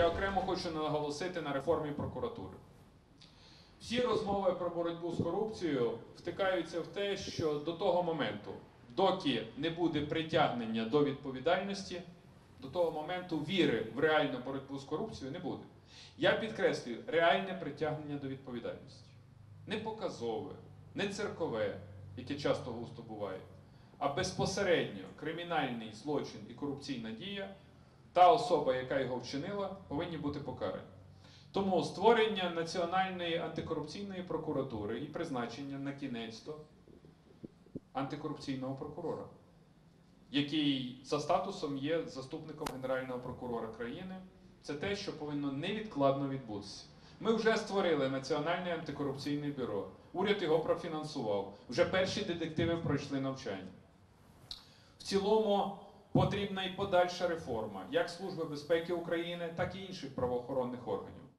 я окремо хочу наголосити на реформі прокуратури. Всі розмови про боротьбу з корупцією втикаються в те, що до того моменту, доки не буде притягнення до відповідальності, до того моменту віри в реальну боротьбу з корупцією не буде. Я підкреслюю реальне притягнення до відповідальності. Не показове, не циркове, яке часто густо буває, а безпосередньо кримінальний злочин і корупційна дія, та особа, яка його вчинила, повинні бути покарані. Тому створення Національної антикорупційної прокуратури і призначення на кінець то антикорупційного прокурора, який за статусом є заступником Генерального прокурора країни, це те, що повинно невідкладно відбутися. Ми вже створили Національне антикорупційне бюро. Уряд його профінансував. Вже перші детективи пройшли навчання. В цілому потрібна і подальша реформа як Служби безпеки України, так і інших правоохоронних органів.